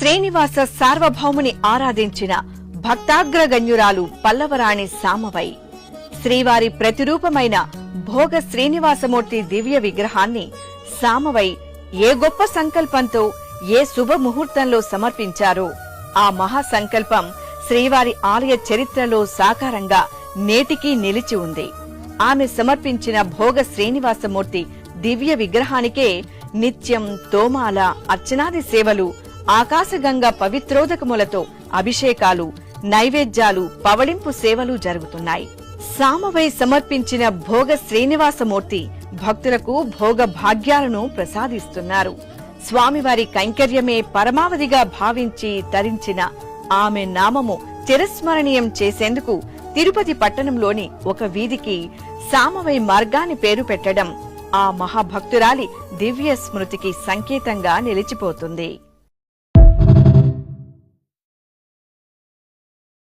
శ్రీనివాస సార్వభౌముని ఆరాధించిన భక్తాగ్రగణ్యురాలు పల్లవరాణి సామవై. శ్రీవారి ప్రతిరూపమైన భోగ శ్రీనివాసమూర్తి దివ్య విగ్రహాన్ని సామవై ఏ గొప్ప సంకల్పంతో ఏ శుభ ముహూర్తంలో సమర్పించారో ఆ మహా సంకల్పం శ్రీవారి ఆలయ చరిత్రలో సాకారంగా నేటికీ నిలిచి ఉంది. ఆమె సమర్పించిన భోగ శ్రీనివాసమూర్తి దివ్య విగ్రహానికే నిత్యం తోమాల అర్చనాది సేవలు ఆకాశగంగా పవిత్రోదకములతో అభిషేకాలు నైవేద్యాలు పవళింపు సేవలు జరుగుతున్నాయి. సామవై సమర్పించిన భోగ శ్రీనివాసమూర్తి భక్తులకు భోగ భాగ్యాలను ప్రసాదిస్తున్నారు. స్వామివారి కైంకర్యమే పరమావధిగా భావించి తరించిన ఆమె నామము చిరస్మరణీయం చేసేందుకు తిరుపతి పట్టణంలోని ఒక వీధికి సామవై మార్గాన్ని పేరు పెట్టడం ఆ మహాభక్తురాలి దివ్య స్మృతికి సంకేతంగా నిలిచిపోతుంది.